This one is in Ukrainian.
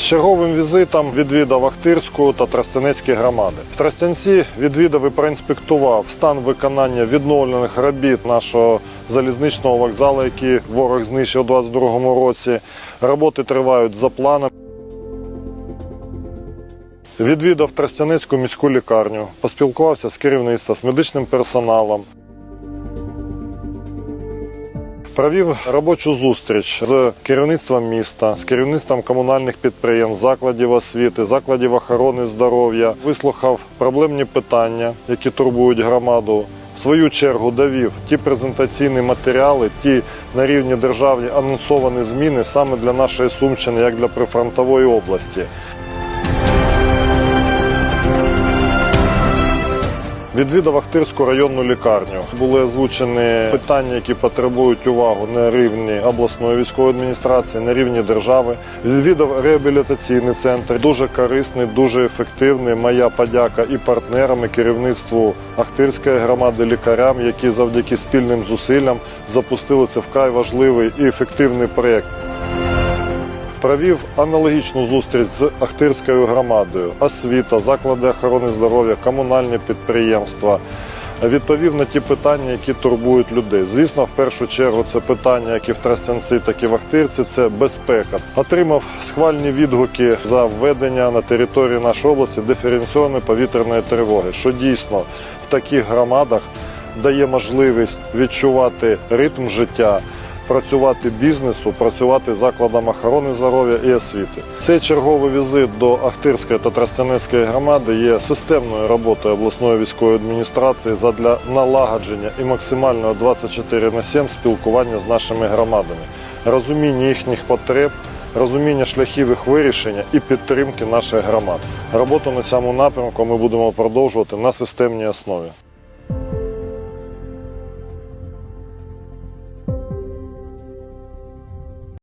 Черговим візитом відвідав Ахтирську та Тростянецькі громади. В Тростянці відвідав і проінспектував стан виконання відновлених робіт нашого залізничного вокзалу, який ворог знищив у 2022 році. Роботи тривають за планом. Відвідав Тростянецьку міську лікарню, поспілкувався з керівництвом, з медичним персоналом. Провів робочу зустріч з керівництвом міста, з керівництвом комунальних підприємств, закладів освіти, закладів охорони здоров'я. Вислухав проблемні питання, які турбують громаду. В свою чергу довів ті презентаційні матеріали, ті на рівні державні анонсовані зміни саме для нашої Сумщини, як для прифронтової області. Відвідав Ахтирську районну лікарню. Були озвучені питання, які потребують увагу на рівні обласної військової адміністрації, на рівні держави. Відвідав реабілітаційний центр. Дуже корисний, дуже ефективний. Моя подяка і партнерам, і керівництву Ахтирської громади, лікарям, які завдяки спільним зусиллям запустили це вкрай важливий і ефективний проєкт. Провів аналогічну зустріч з Ахтирською громадою, освіта, заклади охорони здоров'я, комунальні підприємства. Відповів на ті питання, які турбують людей. Звісно, в першу чергу це питання, як і в Тростянці, так і в Ахтирці, це безпека. Отримав схвальні відгуки за введення на території нашої області диференційованої повітряної тривоги, що дійсно в таких громадах дає можливість відчувати ритм життя працювати бізнесу, працювати закладам охорони здоров'я і освіти. Цей черговий візит до Ахтирської та Тростянецької громади є системною роботою обласної військової адміністрації задля налагодження і максимального 24 на 7 спілкування з нашими громадами, розуміння їхніх потреб. Розуміння шляхів їх вирішення і підтримки наших громад. Роботу на цьому напрямку ми будемо продовжувати на системній основі.